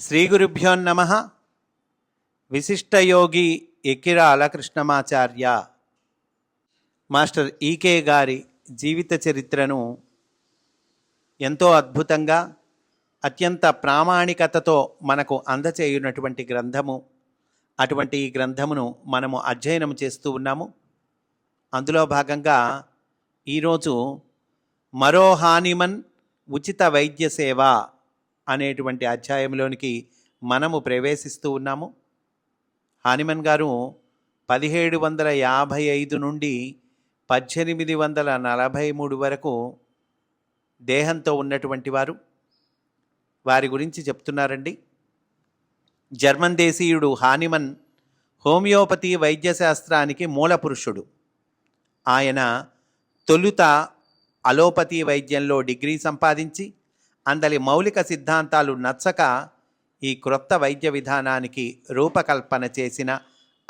శ్రీ గురుభ్యో నమ. విశిష్టయోగి ఎకిరాల కృష్ణమాచార్య మాస్టర్ ఈకే గారి జీవిత చరిత్రను ఎంతో అద్భుతంగా అత్యంత ప్రామాణికతతో మనకు అందచేయునటువంటి గ్రంథము. అటువంటి ఈ గ్రంథమును మనము అధ్యయనం చేస్తూ ఉన్నాము. అందులో భాగంగా ఈరోజు మరో హానిమన్ ఉచిత వైద్య సేవ అనేటువంటి అధ్యాయంలోనికి మనము ప్రవేశిస్తూ ఉన్నాము. హానిమన్ గారు పదిహేడు వందల యాభై ఐదు నుండి పద్దెనిమిది వందల నలభై మూడు వరకు దేహంతో ఉన్నటువంటి వారు. వారి గురించి చెప్తున్నారండి. జర్మన్ దేశీయుడు హానిమన్ హోమియోపతి వైద్యశాస్త్రానికి మూల పురుషుడు ఆయన తొలుత అలోపతి వైద్యంలో డిగ్రీ సంపాదించి అందలి మౌలిక సిద్ధాంతాలు నచ్చక ఈ క్రొత్త వైద్య విధానానికి రూపకల్పన చేసిన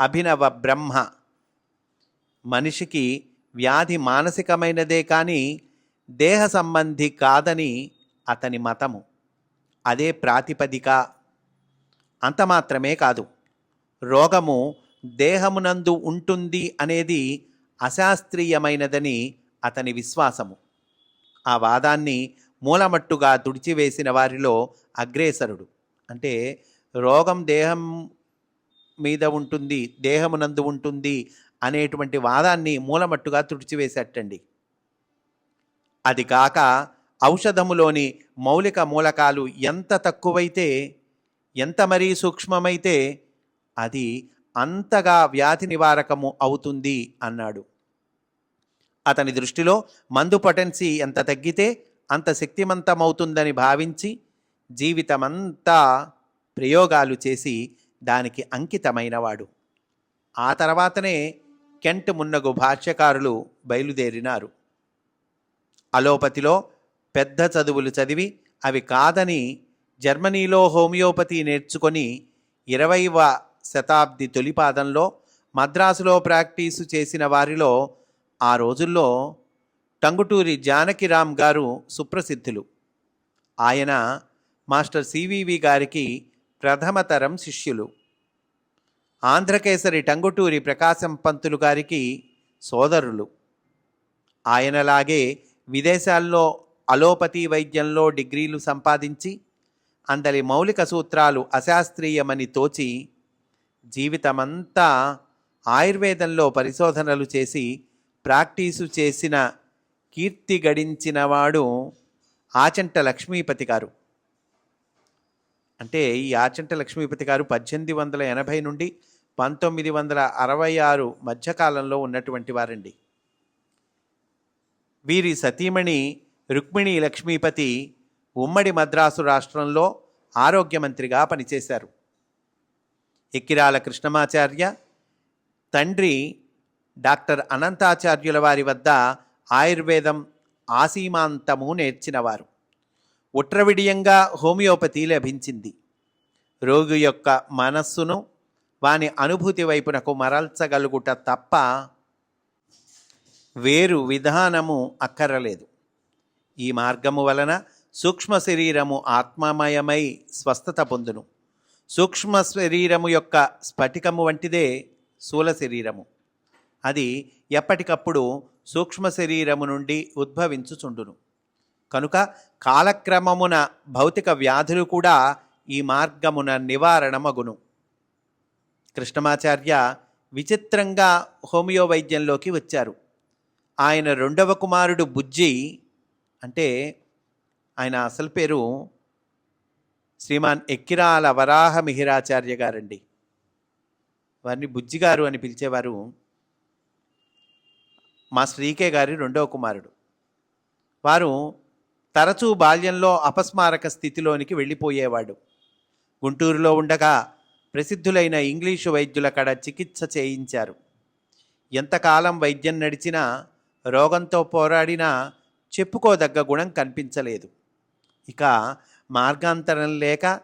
అభినవ బ్రహ్మ మనిషికి వ్యాధి మానసికమైనదే కానీ దేహ సంబంధి కాదని అతని మతము. అదే ప్రాతిపదిక. అంత మాత్రమే కాదు. రోగము దేహమునందు ఉంటుంది అనేది అశాస్త్రీయమైనదని అతని విశ్వాసము. ఆ వాదాన్ని మూలమట్టుగా తుడిచివేసిన వారిలో అగ్రేసరుడు. అంటే రోగం దేహం మీద ఉంటుంది దేహమునందు ఉంటుంది అనేటువంటి వాదాన్ని మూలమట్టుగా తుడిచివేసేటండి. అది కాక ఔషధములోని మౌలిక మూలకాలు ఎంత తక్కువైతే ఎంత మరీ సూక్ష్మమైతే అది అంతగా వ్యాధి నివారకము అవుతుంది అన్నాడు. అతని దృష్టిలో మందు పొటెన్సీ ఎంత తగ్గితే అంత శక్తిమంతమవుతుందని భావించి జీవితమంతా ప్రయోగాలు చేసి దానికి అంకితమైనవాడు. ఆ తర్వాతనే కెంట్ మున్నగు భాష్యకారులు బయలుదేరినారు. అలోపతిలో పెద్ద చదువులు చదివి అవి కాదని జర్మనీలో హోమియోపతి నేర్చుకొని ఇరవైవ శతాబ్ది తొలిపాదంలో మద్రాసులో ప్రాక్టీసు చేసిన వారిలో ఆ రోజుల్లో టంగుటూరి జానకిరామ్ గారు సుప్రసిద్ధులు. ఆయన మాస్టర్ సివివి గారికి ప్రథమతరం శిష్యులు. ఆంధ్రకేసరి టంగుటూరి ప్రకాశం పంతులు గారికి సోదరులు. ఆయనలాగే విదేశాల్లో అలోపతి వైద్యంలో డిగ్రీలు సంపాదించి అందలి మౌలిక సూత్రాలు అశాస్త్రీయమని తోచి జీవితమంతా ఆయుర్వేదంలో పరిశోధనలు చేసి ప్రాక్టీసు చేసిన కీర్తి గడించినవాడు ఆచంట లక్ష్మీపతి గారు. అంటే ఈ ఆచంట లక్ష్మీపతి గారు పద్దెనిమిది వందల ఎనభై నుండి పంతొమ్మిది వందల అరవై ఆరు మధ్యకాలంలో ఉన్నటువంటి వారండి. వీరి సతీమణి రుక్మిణి లక్ష్మీపతి ఉమ్మడి మద్రాసు రాష్ట్రంలో ఆరోగ్య మంత్రిగా పనిచేశారు. ఎక్కిరాల కృష్ణమాచార్య తండ్రి డాక్టర్ అనంతాచార్యుల వారి వద్ద ఆయుర్వేదం ఆసీమాంతము నేర్చినవారు. ఉట్రవిడియంగా హోమియోపతి లభించింది. రోగి యొక్క మనస్సును వాని అనుభూతి వైపునకు మరల్చగలుగుట తప్ప వేరు విధానము అక్కరలేదు. ఈ మార్గము వలన సూక్ష్మ శరీరము ఆత్మమయమై స్వస్థత పొందును. సూక్ష్మ శరీరము యొక్క స్ఫటికము వంటిదే స్థూల శరీరము. అది ఎప్పటికప్పుడు సూక్ష్మ శరీరము నుండి ఉద్భవించుచుండును. కనుక కాలక్రమమున భౌతిక వ్యాధులు కూడా ఈ మార్గమున నివారణమగును. కృష్ణమాచార్య విచిత్రంగా హోమియో వైద్యంలోకి వచ్చారు. ఆయన రెండవ కుమారుడు బుజ్జి అంటే ఆయన అసలు పేరు శ్రీమాన్ ఎక్కిరాల వరాహ మిహిరాచార్య గారండి. వారిని బుజ్జిగారు అని పిలిచేవారు మా శ్రీకే గారి రెండవ కుమారుడు. వారు తరచూ బాల్యంలో అపస్మారక స్థితిలోనికి వెళ్ళిపోయేవాడు. గుంటూరులో ఉండగా ప్రసిద్ధులైన ఇంగ్లీషు వైద్యుల కడ చికిత్స చేయించారు. ఎంతకాలం వైద్యం నడిచినా రోగంతో పోరాడినా చెప్పుకోదగ్గ గుణం కనిపించలేదు. ఇక మార్గాంతరం లేక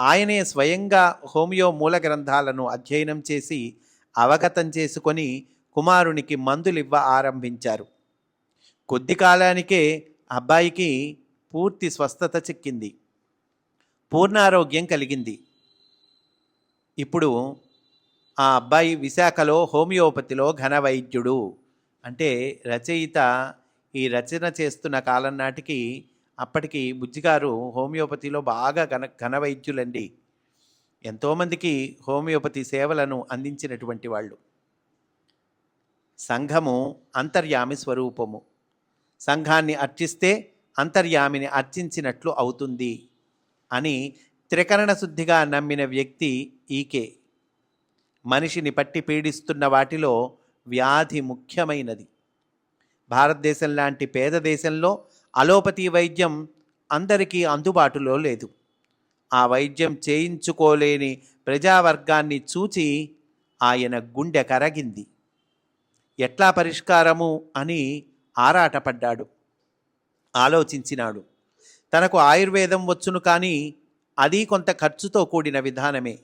ఆయనే స్వయంగా హోమియో మూల గ్రంథాలను అధ్యయనం చేసి అవగతం చేసుకొని కుమారునికి మందులివ్వ ఆరంభించారు. కొద్ది కాలానికే అబ్బాయికి పూర్తి స్వస్థత చిక్కింది. పూర్ణారోగ్యం కలిగింది. ఇప్పుడు ఆ అబ్బాయి విశాఖలో హోమియోపతిలో ఘన వైద్యుడు అంటే రచయిత ఈ రచన చేస్తున్న కాలం నాటికి అప్పటికి బుజ్జిగారు హోమియోపతిలో బాగా ఘన ఘన వైద్యులండి ఎంతోమందికి హోమియోపతి సేవలను అందించినటువంటి వాళ్ళు. సంఘము అంతర్యామి స్వరూపము. సంఘాన్ని అర్చిస్తే అంతర్యామిని అర్చించినట్లు అవుతుంది అని త్రికరణ శుద్ధిగా నమ్మిన వ్యక్తి ఈకే. మనిషిని పట్టి పీడిస్తున్న వాటిలో వ్యాధి ముఖ్యమైనది. భారతదేశం లాంటి పేద దేశంలో అలోపతి వైద్యం అందరికీ అందుబాటులో లేదు. ఆ వైద్యం చేయించుకోలేని ప్రజావర్గాన్ని చూచి ఆయన గుండె కరగింది. ఎట్లా పరిష్కారము అని ఆరాటపడ్డాడు. ఆలోచించినాడు. తనకు ఆయుర్వేదం వచ్చును కానీ అది కొంత ఖర్చుతో కూడిన విధానమే.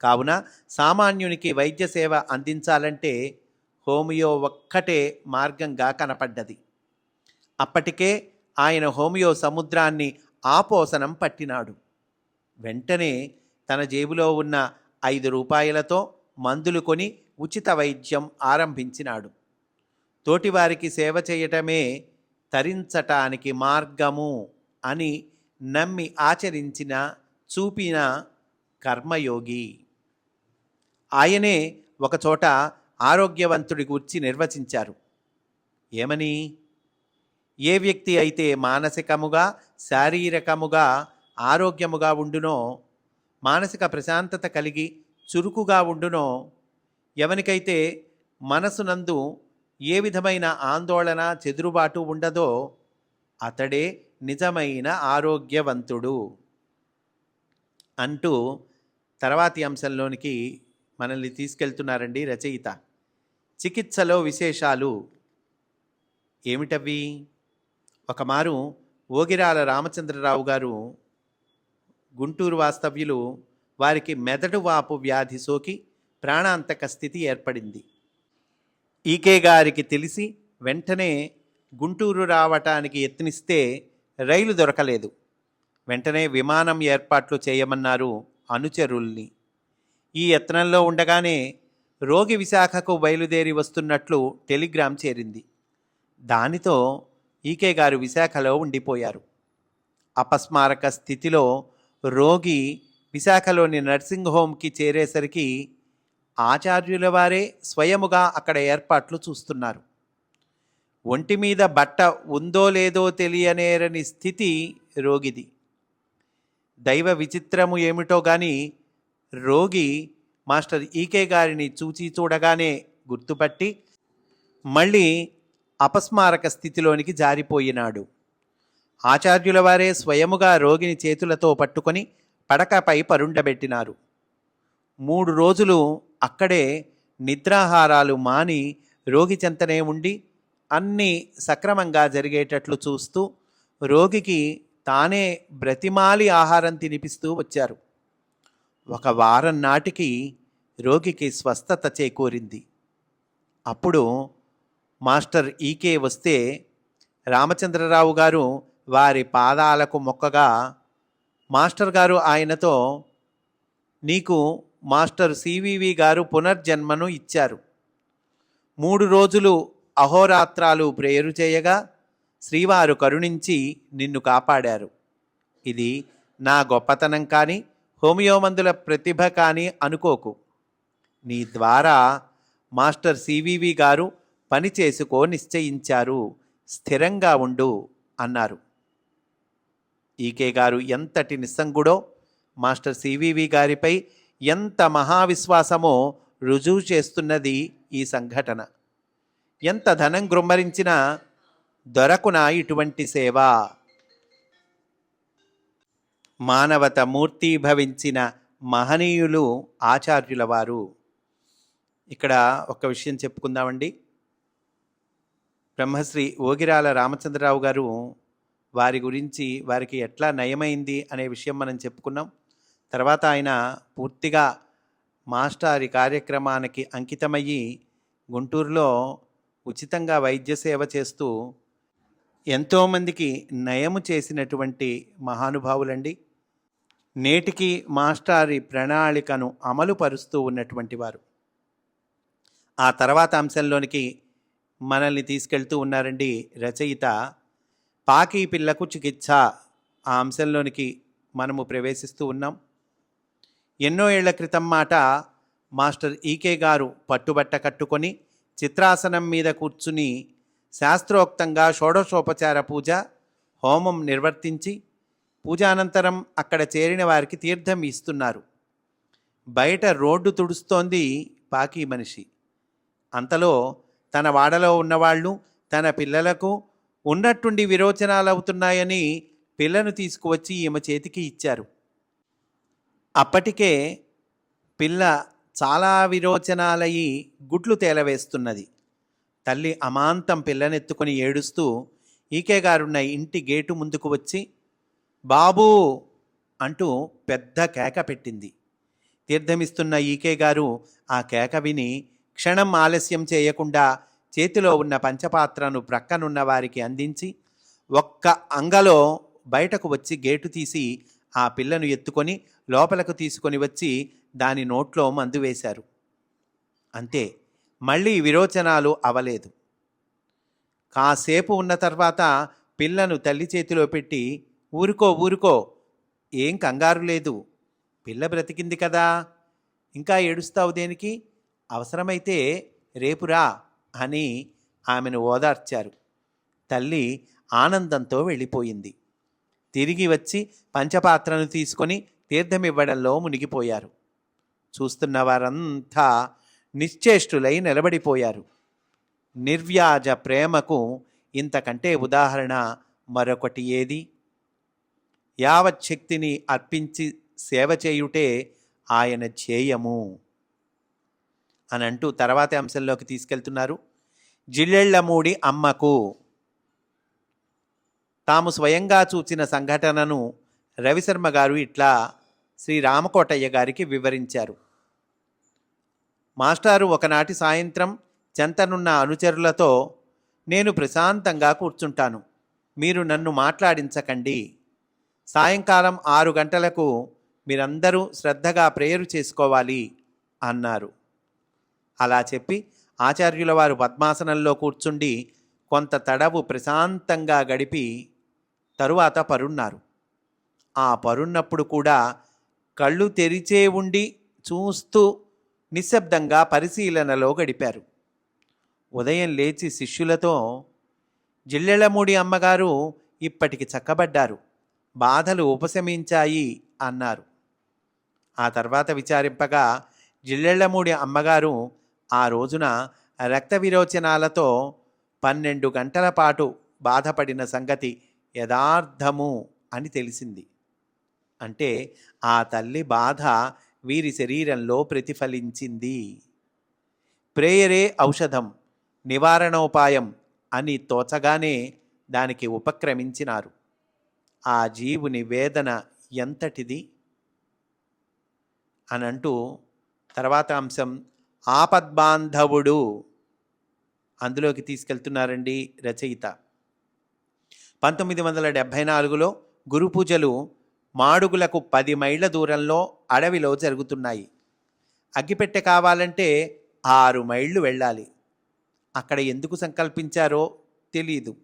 కావున సామాన్యునికి వైద్య సేవ అందించాలంటే హోమియో ఒక్కటే మార్గంగా కనపడ్డది. అప్పటికే ఆయన హోమియో సముద్రాన్ని ఆపోసనం పట్టినాడు. వెంటనే తన జేబులో ఉన్న ఐదు రూపాయలతో మందులు కొని ఉచిత వైద్యం ఆరంభించినాడు. తోటివారికి సేవ చేయటమే తరించటానికి మార్గము అని నమ్మి ఆచరించిన చూపిన కర్మయోగి. ఆయనే ఒకచోట ఆరోగ్యవంతుడి గురించి నిర్వచించారు. ఏమని? ఏ వ్యక్తి అయితే మానసికముగా శారీరకముగా ఆరోగ్యముగా ఉండునో మానసిక ప్రశాంతత కలిగి చురుకుగా ఉండునో ఎవనికైతే మనసునందు ఏ విధమైన ఆందోళన చెదురుబాటు ఉండదో అతడే నిజమైన ఆరోగ్యవంతుడు అంటూ తర్వాతి అంశంలోనికి మనల్ని తీసుకెళ్తున్నారండి రచయిత. చికిత్సలో విశేషాలు ఏమిటవి? ఒకమారు ఓగిరాల రామచంద్రరావు గారు గుంటూరు వాస్తవ్యులు వారికి మెదడు వాపు వ్యాధి సోకి ప్రాణాంతక స్థితి ఏర్పడింది. ఈకే గారికి తెలిసి వెంటనే గుంటూరు రావటానికి యత్నిస్తే రైలు దొరకలేదు. వెంటనే విమానం ఏర్పాట్లు చేయమన్నారు అనుచరుల్ని. ఈ యత్నంలో ఉండగానే రోగి విశాఖకు బయలుదేరి వస్తున్నట్లు టెలిగ్రామ్ చేరింది. దానితో ఈకే గారు విశాఖలో ఉండిపోయారు. అపస్మారక స్థితిలో రోగి విశాఖలోని నర్సింగ్ హోమ్కి చేరేసరికి ఆచార్యుల వారే స్వయముగా అక్కడ ఏర్పాట్లు చూస్తున్నారు. ఒంటి మీద బట్ట ఉందో లేదో తెలియనేరని స్థితి రోగిది. దైవ విచిత్రము ఏమిటో గాని రోగి మాస్టర్ ఈకే గారిని చూచి చూడగానే గుర్తుపట్టి మళ్ళీ అపస్మారక స్థితిలోనికి జారిపోయినాడు. ఆచార్యుల వారే స్వయముగా రోగిని చేతులతో పట్టుకొని పడకపై పరుండబెట్టినారు. మూడు రోజులు అక్కడే నిద్రాహారాలు మాని రోగి చెంతనే ఉండి అన్నీ సక్రమంగా జరిగేటట్లు చూస్తూ రోగికి తానే బ్రతిమాలి ఆహారం తినిపిస్తూ వచ్చారు. ఒక వారం నాటికి రోగికి స్వస్థత చేకూరింది. అప్పుడు మాస్టర్ ఈకే వస్తే రామచంద్రరావు గారు వారి పాదాలకు మొక్కగా మాస్టర్ గారు ఆయనతో నీకు మాస్టర్ సివివి గారు పునర్జన్మను ఇచ్చారు. మూడు రోజులు అహోరాత్రాలు ప్రేయరు చేయగా శ్రీవారు కరుణించి నిన్ను కాపాడారు. ఇది నా గొప్పతనం కానీ హోమియో మందుల ప్రతిభ కానీ అనుకోకు. నీ ద్వారా మాస్టర్ సివివి గారు పని చేసుకో నిశ్చయించారు. స్థిరంగా ఉండు అన్నారు. ఈకే గారు ఎంతటి నిస్సంగుడో మాస్టర్ సివివి గారిపై ఎంత మహావిశ్వాసమో రుజువు చేస్తున్నది ఈ సంఘటన. ఎంత ధనం గృమ్మరించినా దొరకున ఇటువంటి సేవ? మానవత మూర్తీభవించిన మహనీయులు ఆచార్యుల వారు ఇక్కడ ఒక విషయం చెప్పుకుందామండి. బ్రహ్మశ్రీ ఓగిరాల రామచంద్రరావు గారు వారి గురించి వారికి ఎట్లా నయమైంది అనే విషయం మనం చెప్పుకున్నాం. తర్వాత ఆయన పూర్తిగా మాస్టారి కార్యక్రమానికి అంకితమయ్యి గుంటూరులో ఉచితంగా వైద్య సేవ చేస్తూ ఎంతోమందికి నయము చేసినటువంటి మహానుభావులండి. నేటికి మాస్టారి ప్రణాళికను అమలు పరుస్తూ ఉన్నటువంటి వారు. ఆ తర్వాత అంశంలోనికి మనల్ని తీసుకెళ్తూ ఉన్నారండి రచయిత. పాకి పిల్లకు చికిత్స ఆ అంశంలోనికి మనము ప్రవేశిస్తూ ఉన్నాం. ఎన్నో ఏళ్ళ క్రితం మాట మాస్టర్ ఈకే గారు పట్టుబట్ట కట్టుకొని చిత్రాసనం మీద కూర్చుని శాస్త్రోక్తంగా షోడశోపచార పూజ హోమం నిర్వర్తించి పూజానంతరం అక్కడ చేరిన వారికి తీర్థం ఇస్తున్నారు. బయట రోడ్డు తుడుస్తోంది పాకీ మనిషి. అంతలో తన వాడలో ఉన్నవాళ్ళు తన పిల్లలకు ఉన్నట్టుండి విరోచనాలు అవుతున్నాయని పిల్లను తీసుకువచ్చి ఈమె చేతికి ఇచ్చారు. అప్పటికే పిల్ల చాలా విరోచనాలయ్యి గుడ్లు తేలవేస్తున్నది. తల్లి అమాంతం పిల్లనెత్తుకొని ఏడుస్తూ ఈకే గారున్న ఇంటి గేటు ముందుకు వచ్చి బాబూ అంటూ పెద్ద కేక పెట్టింది. తీర్థమిస్తున్న ఈకే గారు ఆ కేక విని క్షణం ఆలస్యం చేయకుండా చేతిలో ఉన్న పంచపాత్రను ప్రక్కనున్న వారికి అందించి ఒక్క అంగలో బయటకు వచ్చి గేటు తీసి ఆ పిల్లను ఎత్తుకొని లోపలకు తీసుకొని వచ్చి దాని నోట్లో మందు వేశారు. అంతే మళ్ళీ విరోచనాలు అవలేదు. కాసేపు ఉన్న తర్వాత పిల్లను తల్లి చేతిలో పెట్టి ఊరుకో ఊరుకో ఏం కంగారు లేదు పిల్ల బ్రతికింది కదా ఇంకా ఏడుస్తావు దేనికి అవసరమైతే రేపురా అని ఆమెను ఓదార్చారు. తల్లి ఆనందంతో వెళ్ళిపోయింది. తిరిగి వచ్చి పంచపాత్రను తీసుకొని తీర్థమివ్వడంలో మునిగిపోయారు. చూస్తున్న వారంతా నిశ్చేష్టులై నిలబడిపోయారు. నిర్వ్యాజ ప్రేమకు ఇంతకంటే ఉదాహరణ మరొకటి ఏది? యావత్ శక్తిని అర్పించి సేవ చేయుటే ఆయన ధ్యేయము. అని అంటూ తర్వాతి అంశంలోకి తీసుకెళ్తున్నారు. జిల్లెళ్ళమూడి అమ్మకు తాము స్వయంగా చూచిన సంఘటనను రవిశర్మ గారు ఇట్లా శ్రీ రామకోటయ్య గారికి వివరించారు. మాస్టారు ఒకనాటి సాయంత్రం చెంతనున్న అనుచరులతో నేను ప్రశాంతంగా కూర్చుంటాను. మీరు నన్ను మాట్లాడించకండి. సాయంకాలం ఆరు గంటలకు మీరందరూ శ్రద్ధగా ప్రేయరు చేసుకోవాలి అన్నారు. అలా చెప్పి ఆచార్యుల వారు పద్మాసనంలో కూర్చుండి కొంత తడవు ప్రశాంతంగా గడిపి తరువాత పరున్నారు. ఆ పరున్నప్పుడు కూడా కళ్ళు తెరిచే ఉండి చూస్తూ నిశ్శబ్దంగా పరిశీలనలో గడిపారు. ఉదయం లేచి శిష్యులతో జిల్లెళ్ళమూడి అమ్మగారు ఇప్పటికి చక్కబడ్డారు. బాధలు ఉపశమించాయి అన్నారు. ఆ తర్వాత విచారింపగా జిల్లెళ్ళమూడి అమ్మగారు ఆ రోజున రక్త విరోచనాలతో పన్నెండు గంటల పాటు బాధపడిన సంగతి యథార్థము అని తెలిసింది. అంటే ఆ తల్లి బాధ వీరి శరీరంలో ప్రతిఫలించింది. ప్రేయరే ఔషధం నివారణోపాయం అని తోచగానే దానికి ఉపక్రమించినారు. ఆ జీవుని వేదన ఎంతటిది? అని అంటూ తర్వాత అంశం ఆపద్బాంధవుడు. అందులోకి తీసుకెళ్తున్నారండి రచయిత. పంతొమ్మిది వందల డెబ్భై నాలుగులో గురు పూజలు మాడుగులకు పది మైళ్ళ దూరంలో అడవిలో జరుగుతున్నాయి. అగ్గిపెట్టె కావాలంటే ఆరు మైళ్ళు వెళ్ళాలి. అక్కడ ఎందుకు సంకల్పించారో తెలియదు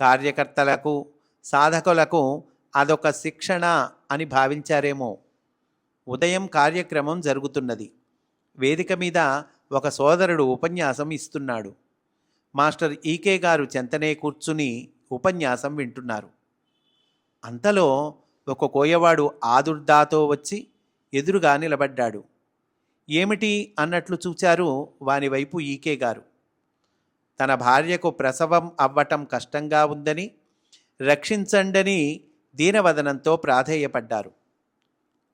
కార్యకర్తలకు సాధకులకు అదొక శిక్షణ అని భావించారేమో. ఉదయం కార్యక్రమం జరుగుతున్నది. వేదిక మీద ఒక సోదరుడు ఉపన్యాసం ఇస్తున్నాడు. మాస్టర్ ఈకే గారు చెంతనే కూర్చుని ఉపన్యాసం వింటున్నారు. అంతలో ఒక కోయవాడు ఆదుర్దాతో వచ్చి ఎదురుగా నిలబడ్డాడు. ఏమిటి అన్నట్లు చూచారు వాని వైపు ఈకే గారు. తన భార్యకు ప్రసవం అవ్వటం కష్టంగా ఉందని రక్షించండని దీనవదనంతో ప్రాధేయపడ్డారు.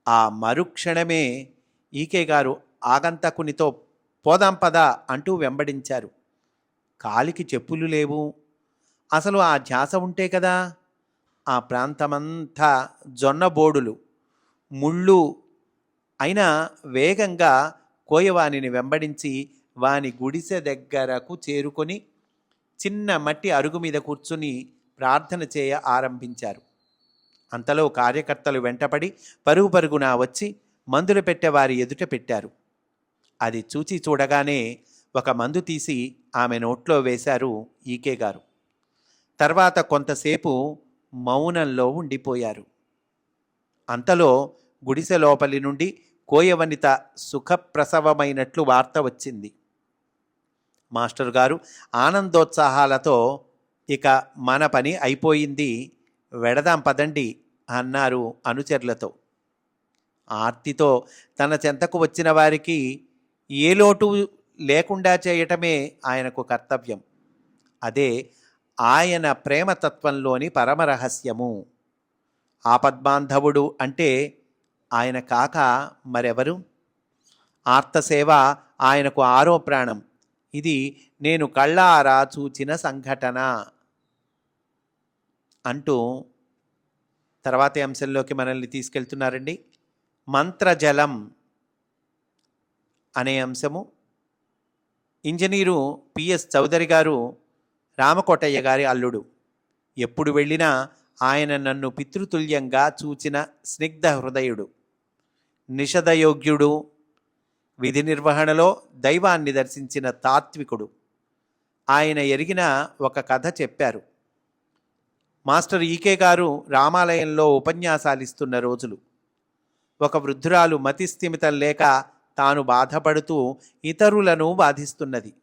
ఆ మరుక్షణమే ఈకే గారు ఆగంతకునితో పోదాం పద అంటూ వెంబడించారు. కాలికి చెప్పులు లేవు. అసలు ఆ ధ్యాస ఉంటే కదా ఆ ప్రాంతమంతా జొన్నబోడులు ముళ్ళు. అయినా వేగంగా కోయవానిని వెంబడించి వాని గుడిసె దగ్గరకు చేరుకొని చిన్న మట్టి అరుగు మీద కూర్చుని ప్రార్థన చేయ ఆరంభించారు. అంతలో కార్యకర్తలు వెంటపడి పరుగు పరుగున వచ్చి మందులు పెట్టే వారి ఎదుట పెట్టారు. అది చూచి చూడగానే ఒక మందు తీసి ఆమె నోట్లో వేశారు ఈకే గారు తర్వాత కొంతసేపు మౌనంలో ఉండిపోయారు. అంతలో గుడిసె లోపలి నుండి కోయవనిత సుఖప్రసవమైనట్లు వార్త వచ్చింది. మాస్టర్ గారు ఆనందోత్సాహాలతో ఇక మన పని అయిపోయింది వెడదాం పదండి అన్నారు అనుచరులతో. ఆర్తితో తన చెంతకు వచ్చిన వారికి ఏ లోటు లేకుండా చేయటమే ఆయనకు కర్తవ్యం. అదే ఆయన ప్రేమతత్వంలోని పరమరహస్యము. ఆపద్బాంధవుడు అంటే ఆయన కాక మరెవరు? ఆర్తసేవ ఆయనకు ఆరో ప్రాణం. ఇది నేను కళ్ళారా చూచిన సంఘటన. అంటూ తర్వాతి అంశంలోకి మనల్ని తీసుకెళ్తున్నారండి. మంత్రజలం అనే అంశము. ఇంజనీరు పిఎస్ చౌదరి గారు రామకోటయ్య గారి అల్లుడు. ఎప్పుడు వెళ్ళినా ఆయన నన్ను పితృతుల్యంగా చూచిన స్నిగ్ధ హృదయుడు. నిషదయోగ్యుడు. విధి నిర్వహణలో దైవాన్ని దర్శించిన తాత్వికుడు. ఆయన ఎరిగిన ఒక కథ చెప్పారు. మాస్టర్ ఈకే గారు రామాలయంలో ఉపన్యాసాలిస్తున్న రోజులు. ఒక వృద్ధురాలు మతిస్థిమితం లేక తాను బాధపడుతూ ఇతరులను బాధిస్తున్నది.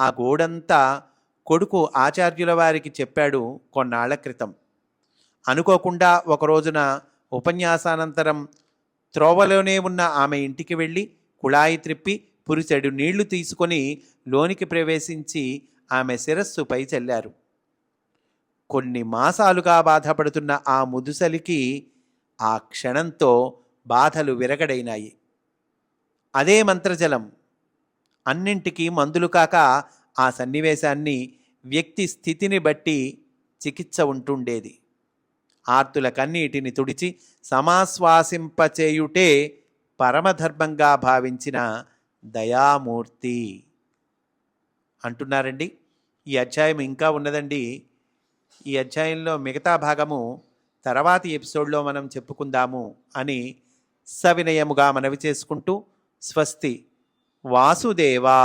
ఆ గోడంతా కొడుకు ఆచార్యుల వారికి చెప్పాడు కొన్నాళ్ళ క్రితం. అనుకోకుండా ఒకరోజున ఉపన్యాసానంతరం త్రోవలోనే ఉన్న ఆమె ఇంటికి వెళ్ళి కుళాయి త్రిప్పి పురిసెడు నీళ్ళు తీసుకొని లోనికి ప్రవేశించి ఆమె శిరస్సుపై చల్లారు. కొన్ని మాసాలుగా బాధపడుతున్న ఆ ముదుసలికి ఆ క్షణంతో బాధలు విరగడైనాయి. అదే మంత్రజలం. అన్నింటికీ మందులు కాక ఆ సన్నివేశాన్ని వ్యక్తి స్థితిని బట్టి చికిత్స ఉంటుండేది. ఆర్తుల కన్నీటిని తుడిచి సమాశ్వాసింపచేయుటే పరమధర్మంగా భావించిన దయామూర్తి. అంటున్నారండి. ఈ అధ్యాయం ఇంకా ఉన్నదండి. ఈ అధ్యాయంలో మిగతా భాగము తర్వాతి ఎపిసోడ్లో మనం చెప్పుకుందాము అని సవినయముగా మనవి చేసుకుంటూ స్వస్తి. వాసుదేవా!